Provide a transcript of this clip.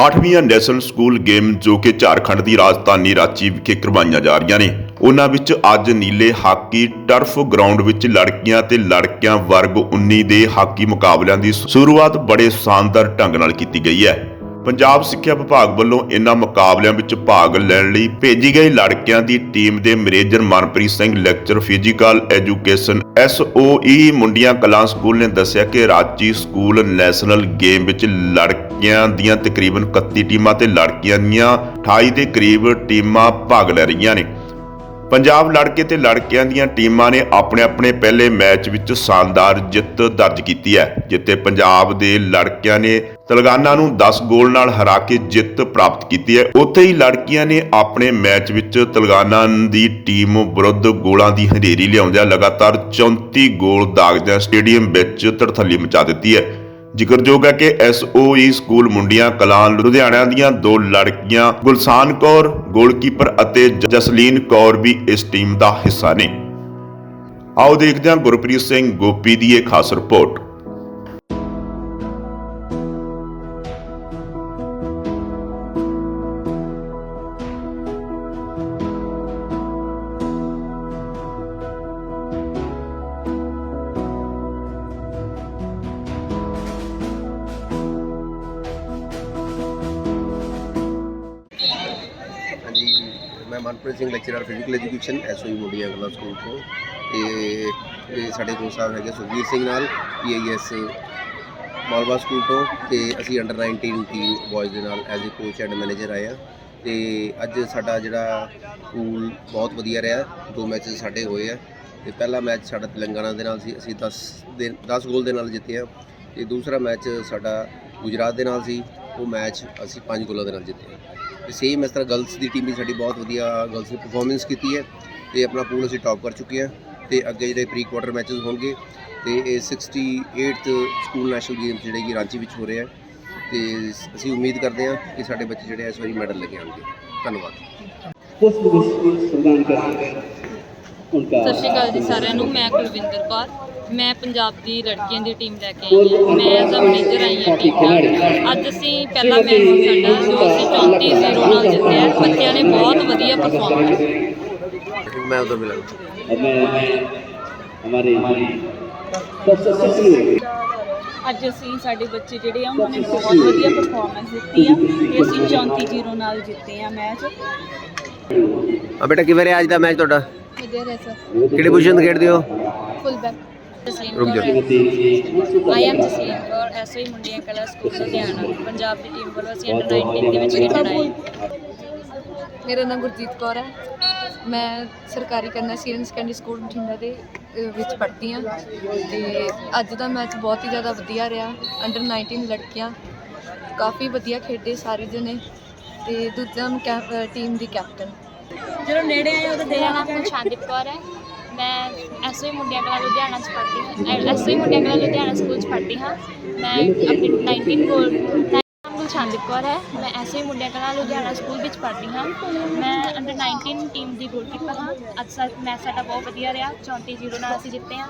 68ਵੀਂ national school game ਜੋ ਕਿ ਝਾਰਖੰਡ ਦੀ ਰਾਜਧਾਨੀ ਰਾਂਚੀ ਵਿਖੇ ਕਰਵਾਈਆਂ ਜਾ ਰਹੀਆਂ ਨੇ। ਉਹਨਾਂ ਵਿੱਚ ਅੱਜ ਨੀਲੇ ਹਾਕੀ ਟਰਫ ਗਰਾਊਂਡ ਵਿੱਚ ਲੜਕੀਆਂ ਤੇ ਲੜਕਿਆਂ ਵਰਗ 19 ਦੇ ਹਾਕੀ ਮੁਕਾਬਲਿਆਂ ਦੀ ਸ਼ੁਰੂਆਤ ਬੜੇ ਸ਼ਾਨਦਾਰ ਢੰਗ ਨਾਲ ਕੀਤੀ ਗਈ ਹੈ। ਪੰਜਾਬ ਸਿੱਖਿਆ ਵਿਭਾਗ ਵੱਲੋਂ ਇਨ੍ਹਾਂ ਮੁਕਾਬਲਿਆਂ ਵਿੱਚ ਭਾਗ ਲੈਣ ਲਈ ਭੇਜੀ ਗਈ ਲੜਕਿਆਂ ਦੀ ਟੀਮ ਦੇ manager Manpreet Singh, lecture physical education SOE Mundian Kalan school ਨੇ ਦੱਸਿਆ ਕਿ ਰਾਂਚੀ ਸਕੂਲ ਨੈਸ਼ਨਲ ਗੇਮ ਵਿੱਚ ਲੜਕਿਆਂ ਦੀਆਂ ਤਕਰੀਬਨ 31 ਟੀਮਾਂ ਤੇ ਲੜਕੀਆਂ ਦੀਆਂ 28 ਦੇ ਕਰੀਬ ਟੀਮਾਂ ਭਾਗ ਲੈ ਰਹੀਆਂ ਨੇ। ਪੰਜਾਬ ਲੜਕੇ ਤੇ ਲੜਕਿਆਂ ਦੀਆਂ ਟੀਮਾਂ ਨੇ ਆਪਣੇ ਆਪਣੇ ਪਹਿਲੇ ਮੈਚ ਵਿੱਚ ਸ਼ਾਨਦਾਰ ਜਿੱਤ ਦਰਜ ਕੀਤੀ ਹੈ, ਜਿੱਥੇ ਪੰਜਾਬ ਦੇ ਲੜਕਿਆਂ ਨੇ ਤਲਗਾਨਾ ਨੂੰ 10 ਗੋਲ ਨਾਲ ਹਰਾ ਕੇ ਜਿੱਤ ਪ੍ਰਾਪਤ ਕੀਤੀ ਹੈ। ਉੱਥੇ ਹੀ ਲੜਕੀਆਂ ਨੇ ਆਪਣੇ ਮੈਚ ਵਿੱਚ ਤਲਗਾਨਾ ਦੀ ਟੀਮ ਵਿਰੁੱਧ ਗੋਲਾਂ ਦੀ ਹਨੇਰੀ ਲਿਆਉਂਦਿਆਂ ਲਗਾਤਾਰ 34 ਗੋਲ ਦਾਗਦਿਆਂ ਸਟੇਡੀਅਮ ਵਿੱਚ ਤੜਥੱਲੀ ਮਚਾ ਦਿੱਤੀ ਹੈ। ਜ਼ਿਕਰਯੋਗ ਹੈ ਕਿ ਐਸਓਈ ਸਕੂਲ ਮੁੰਡੀਆਂ ਕਲਾਂ ਲੁਧਿਆਣਾ ਦੀਆਂ ਦੋ ਲੜਕੀਆਂ, ਗੁਲਸਾਨ ਕੌਰ, ਗੋਲਕੀਪਰ ਅਤੇ ਜਸਲੀਨ ਕੌਰ ਵੀ ਇਸ ਟੀਮ ਦਾ ਹਿੱਸਾ ਨੇ। ਆਓ ਦੇਖਦੇ ਹਾਂ ਗੁਰਪ੍ਰੀਤ ਸਿੰਘ ਗੋਪੀ ਦੀ ਇਹ ਖਾਸ report. Manpreet Singh lecturer physical education SOE Mundian Kalan school ਤੋਂ। ਤੇ ਸਾਡੇ ਕੋਲ ਸਾਹਿਬ ਹੈਗੇ ਸੁਖਬੀਰ ਸਿੰਘ ਨਾਲ ਪੀਆਈਐਸ ਮਾਲਵਾ ਸਕੂਲ ਤੋਂ। ਤੇ ਅਸੀਂ ਅੰਡਰ 19 ਟੀਮ ਬॉयਜ਼ ਦੇ ਨਾਲ as a coach and manager ਆਏ ਆ। ਤੇ ਅੱਜ ਸਾਡਾ ਜਿਹੜਾ ਸਕੂਲ ਬਹੁਤ ਵਧੀਆ ਰਿਹਾ। ਦੋ ਮੈਚਸ ਸਾਡੇ ਹੋਏ ਆ। ਤੇ ਪਹਿਲਾ ਮੈਚ ਸਾਡਾ ਤੇਲੰਗਾਨਾ ਦੇ ਨਾਲ ਸੀ। ਅਸੀਂ 10 ਦੇ 10 ਗੋਲ ਦੇ ਨਾਲ ਜਿੱਤੇ ਆ। ਤੇ ਦੂਸਰਾ ਮੈਚ ਸਾਡਾ ਗੁਜਰਾਤ ਦੇ ਨਾਲ ਸੀ। ਉਹ ਮੈਚ ਅਸੀਂ 5 ਗੋਲਾਂ ਦੇ ਨਾਲ ਜਿੱਤੇ ਆ। ਤੇ ਸੇਮ ਇਸ ਤਰ੍ਹਾਂ ਗਰਲਸ ਦੀ ਟੀਮ ਵੀ ਸਾਡੀ ਬਹੁਤ ਵਧੀਆ ਗਰਲਸ ਦੀ ਪਰਫਾਰਮੈਂਸ ਕੀਤੀ ਹੈ ਤੇ ਆਪਣਾ ਪੂਲ ਅਸੀਂ ਟਾਪ ਕਰ ਚੁੱਕੇ ਹਾਂ ਤੇ ਅੱਗੇ ਜਿਹੜੇ ਪ੍ਰੀ ਕੁਆਟਰ ਮੈਚਸ ਹੋਣਗੇ ਤੇ ਇਹ 68th ਸਕੂਲ ਨੈਸ਼ਨਲ ਗੇਮ ਜਿਹੜੇ ਕਿ ਰਾਂਚੀ ਵਿੱਚ ਹੋ ਰਹੇ ਆ ਤੇ ਅਸੀਂ ਉਮੀਦ ਕਰਦੇ ਹਾਂ ਕਿ ਸਾਡੇ ਬੱਚੇ ਜਿਹੜੇ ਇਸ ਵਾਰੀ ਮੈਡਲ ਲੈ ਕੇ ਆਉਣਗੇ। ਧੰਨਵਾਦ। ਸਤਿ ਸ਼੍ਰੀ ਅਕਾਲ ਜੀ ਸਾਰਿਆਂ ਨੂੰ ਮੈਂ ਕੁਲਵਿੰਦਰ ਕੌਰ। ਮੈਂ ਪੰਜਾਬ ਦੀ ਲੜਕੀਆਂ ਦੀ ਟੀਮ ਲੈ ਕੇ ਆਈ ਹਾਂ। ਮੈਂ ਐਜ਼ ਮੈਨੇਜਰ ਆਈ ਹਾਂ। ਟੀਮ ਦਾ ਅੱਜ ਅਸੀਂ ਪਹਿਲਾ ਮੈਚ ਸਾਡਾ ਜੋ ਅਸੀਂ 34-0 ਨਾਲ ਜਿੱਤਿਆ ਬੱਚਿਆਂ ਨੇ ਬਹੁਤ ਵਧੀਆ ਪਰਫਾਰਮ ਕੀਤਾ। ਮੈਂ ਉਧਰ ਮਿਲਾਂ ਹਮਾਰੇ ਅੱਜ ਅਸੀਂ ਸਾਡੇ ਬੱਚੇ ਜਿਹੜੇ ਆ ਉਹਨਾਂ ਨੇ ਬਹੁਤ ਵਧੀਆ ਪਰਫਾਰਮੈਂਸ ਦਿੱਤੀ ਆ। ਤੇ ਅਸੀਂ 34-0 ਨਾਲ ਜਿੱਤੇ ਆ ਮੈਚ। ਆ ਬੇਟਾ ਕਿਵੇਂ ਰਿਹਾ ਅੱਜ ਦਾ ਮੈਚ ਤੁਹਾਡਾ? ਵਧੀਆ ਰਿਹਾ ਸਰ। ਕਿਹੜੀ ਪੋਜੀਸ਼ਨ ਤੇ ਖੇਡਦੇ ਹੋ? ਫੁੱਲ ਬੈਕ ਰੁਕ। Kaur I am Taslim Kaur SOE Mundian Kalan school Ludhiana. Punjab the team ਵੱਲੋਂ ਅਸੀਂ ਅੰਡਰ 19 ਦੇ ਵਿੱਚ ਖੇਡਣ ਆਏ ਹਾਂ। ਮੇਰਾ ਨਾਮ ਗੁਰਜੀਤ ਕੌਰ ਹੈ। ਮੈਂ ਸਰਕਾਰੀ ਕੰਨਿਆ ਸੀਨੀਅਰ ਸੈਕੰਡਰੀ ਸਕੂਲ ਬਠਿੰਡਾ ਦੇ ਅ, ਵਿੱਚ ਪੜ੍ਹਦੀ ਹਾਂ। ਤੇ ਅੱਜ ਦਾ ਮੈਚ ਬਹੁਤ ਹੀ ਜ਼ਿਆਦਾ ਵਧੀਆ ਰਿਹਾ। ਅੰਡਰ 19 ਲੜਕੀਆਂ ਕਾਫੀ ਵਧੀਆ ਖੇਡੇ ਸਾਰੇ ਜਣੇ। ਤੇ ਦੂਜਾ ਟੀਮ ਦੀ ਕੈਪਟਨ ਜਦੋਂ ਨੇੜੇ ਆਏ ਉਦੋਂ ਮੇਰਾ ਨਾਮ ਗੁਰਸ਼ਾਨਦੀਪ ਕੌਰ ਹੈ। ਮੈਂ ਐਸਓਈ ਮੁੰਡਿਆਂ ਕਲਾ ਲੁਧਿਆਣਾ ਚ ਪੜ੍ਹਦੀ ਹਾਂ। ਐਸਓਈ ਮੁੰਡਿਆਂ ਕਲਾ ਲੁਧਿਆਣਾ ਸਕੂਲ ਚ ਪੜ੍ਹਦੀ ਹਾਂ। ਮੈਂ ਆਪਣੀ 19 ਕੋਲ ਮੇਰਾ ਨਾਮ ਗੁਰਸ਼ਾਨਦੀਪ ਕੌਰ ਹੈ। ਮੈਂ ਐਸਓਈ ਮੁੰਡਿਆਂ ਕਲਾ ਲੁਧਿਆਣਾ ਸਕੂਲ ਵਿੱਚ ਪੜ੍ਹਦੀ ਹਾਂ। ਮੈਂ ਅੰਡਰ 19 ਟੀਮ ਦੀ ਗੋਲਕੀਪਰ ਹਾਂ। ਅੱਜ ਸਾ ਮੈਚ ਸਾਡਾ ਬਹੁਤ ਵਧੀਆ ਰਿਹਾ। 34 0 ਨਾਲ ਅਸੀਂ ਜਿੱਤੇ ਹਾਂ।